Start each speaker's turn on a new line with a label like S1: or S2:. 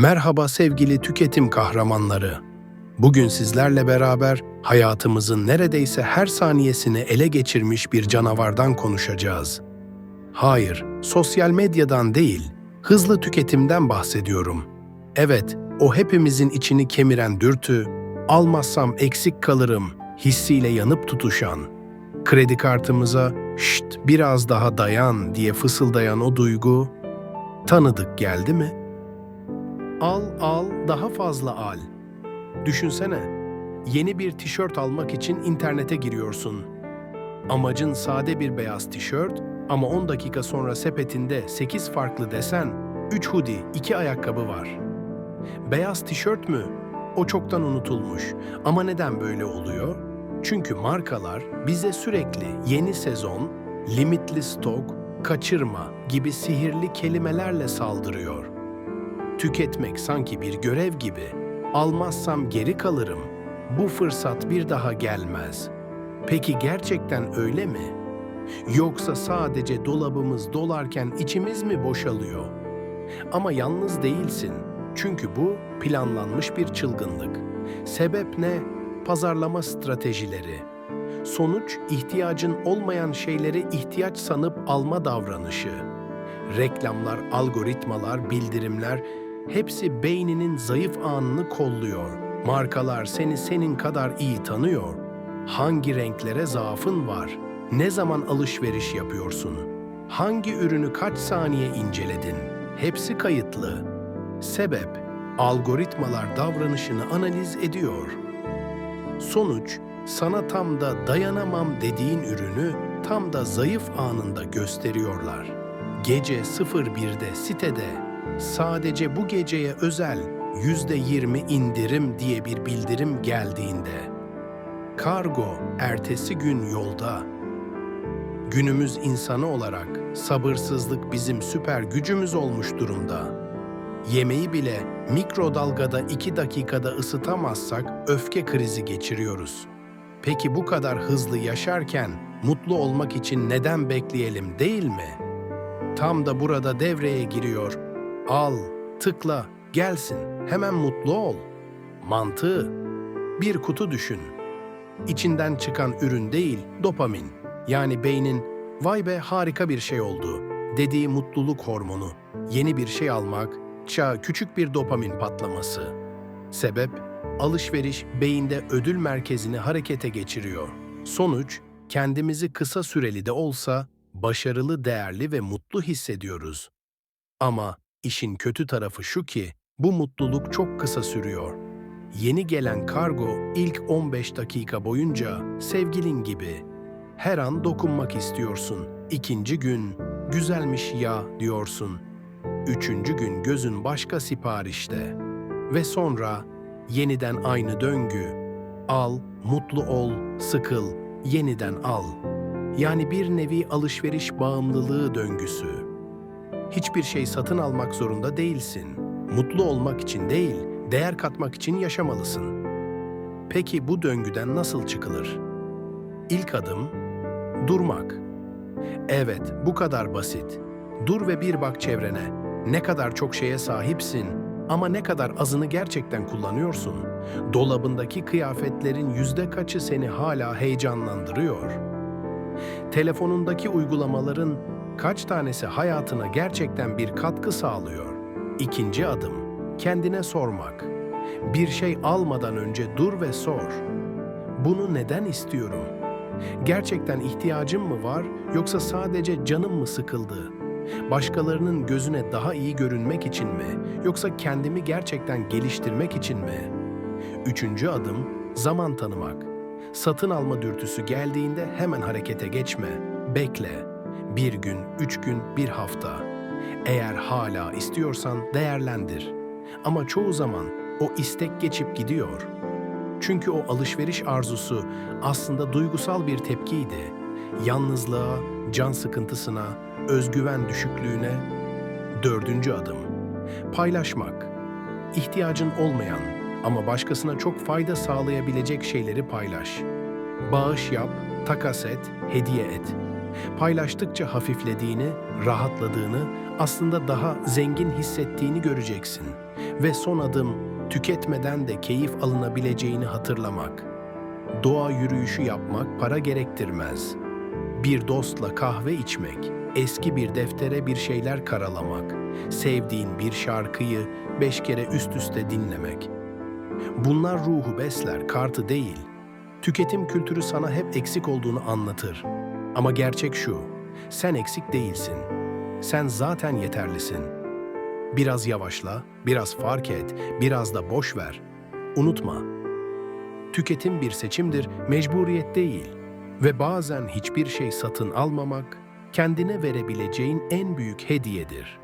S1: Merhaba sevgili tüketim kahramanları. Bugün sizlerle beraber hayatımızın neredeyse her saniyesini ele geçirmiş bir canavardan konuşacağız. Hayır, sosyal medyadan değil, hızlı tüketimden bahsediyorum. Evet, o hepimizin içini kemiren dürtü, almazsam eksik kalırım hissiyle yanıp tutuşan, kredi kartımıza şşt biraz daha dayan diye fısıldayan o duygu, tanıdık geldi mi? Al al daha fazla al. Düşünsene, yeni bir tişört almak için internete giriyorsun. Amacın sade bir beyaz tişört ama 10 dakika sonra sepetinde 8 farklı desen, 3 hoodie, 2 ayakkabı var. Beyaz tişört mü? O çoktan unutulmuş. Ama neden böyle oluyor? Çünkü markalar bize sürekli yeni sezon, limitli stok, kaçırma gibi sihirli kelimelerle saldırıyor. Tüketmek sanki bir görev gibi. Almazsam geri kalırım. Bu fırsat bir daha gelmez. Peki gerçekten öyle mi? Yoksa sadece dolabımız dolarken içimiz mi boşalıyor? Ama yalnız değilsin. Çünkü bu planlanmış bir çılgınlık. Sebep ne? Pazarlama stratejileri. Sonuç ihtiyacın olmayan şeyleri ihtiyaç sanıp alma davranışı. Reklamlar, algoritmalar, bildirimler hepsi beyninin zayıf anını kolluyor. Markalar seni senin kadar iyi tanıyor. Hangi renklere zaafın var? Ne zaman alışveriş yapıyorsun? Hangi ürünü kaç saniye inceledin? Hepsi kayıtlı. Sebep, algoritmalar davranışını analiz ediyor. Sonuç, sana tam da dayanamam dediğin ürünü tam da zayıf anında gösteriyorlar. Gece 01'de sitede sadece bu geceye özel %20 indirim diye bir bildirim geldiğinde kargo ertesi gün yolda. Günümüz insanı olarak sabırsızlık bizim süper gücümüz olmuş durumda. Yemeği bile mikrodalgada iki dakikada ısıtamazsak öfke krizi geçiriyoruz. Peki bu kadar hızlı yaşarken mutlu olmak için neden bekleyelim değil mi? Tam da burada devreye giriyor. Al, tıkla, gelsin, hemen mutlu ol. Mantığı. Bir kutu düşün. İçinden çıkan ürün değil, dopamin. Yani beynin vay be harika bir şey oldu dediği mutluluk hormonu. Yeni bir şey almak, ça küçük bir dopamin patlaması. Sebep, alışveriş beyinde ödül merkezini harekete geçiriyor. Sonuç, kendimizi kısa süreli de olsa başarılı, değerli ve mutlu hissediyoruz. Ama işin kötü tarafı şu ki bu mutluluk çok kısa sürüyor. Yeni gelen kargo ilk 15 dakika boyunca sevgilin gibi. Her an dokunmak istiyorsun. İkinci gün güzelmiş ya diyorsun. Üçüncü gün gözün başka siparişte. Ve sonra yeniden aynı döngü. Al, mutlu ol, sıkıl, yeniden al. Yani bir nevi alışveriş bağımlılığı döngüsü. Hiçbir şey satın almak zorunda değilsin. Mutlu olmak için değil, değer katmak için yaşamalısın. Peki bu döngüden nasıl çıkılır? İlk adım durmak. Evet, bu kadar basit. Dur ve bir bak çevrene. Ne kadar çok şeye sahipsin ama ne kadar azını gerçekten kullanıyorsun? Dolabındaki kıyafetlerin yüzde kaçı seni hala heyecanlandırıyor? Telefonundaki uygulamaların kaç tanesi hayatına gerçekten bir katkı sağlıyor? İkinci adım, kendine sormak. Bir şey almadan önce dur ve sor. Bunu neden istiyorum? Gerçekten ihtiyacım mı var yoksa sadece canım mı sıkıldı? Başkalarının gözüne daha iyi görünmek için mi yoksa kendimi gerçekten geliştirmek için mi? Üçüncü adım zaman tanımak. Satın alma dürtüsü geldiğinde hemen harekete geçme. Bekle. Bir gün, üç gün, bir hafta. Eğer hala istiyorsan değerlendir. Ama çoğu zaman o istek geçip gidiyor. Çünkü o alışveriş arzusu aslında duygusal bir tepkiydi. Yalnızlığa, can sıkıntısına, özgüven düşüklüğüne. Dördüncü adım. Paylaşmak. İhtiyacın olmayan ama başkasına çok fayda sağlayabilecek şeyleri paylaş. Bağış yap, takas et, hediye et. Paylaştıkça hafiflediğini, rahatladığını, aslında daha zengin hissettiğini göreceksin. Ve son adım, tüketmeden de keyif alınabileceğini hatırlamak. Doğa yürüyüşü yapmak para gerektirmez. Bir dostla kahve içmek, eski bir deftere bir şeyler karalamak, sevdiğin bir şarkıyı beş kere üst üste dinlemek. Bunlar ruhu besler, kartı değil. Tüketim kültürü sana hep eksik olduğunu anlatır. Ama gerçek şu, sen eksik değilsin. Sen zaten yeterlisin. Biraz yavaşla, biraz fark et, biraz da boş ver. Unutma, tüketim bir seçimdir, mecburiyet değil. Ve bazen hiçbir şey satın almamak, kendine verebileceğin en büyük hediyedir.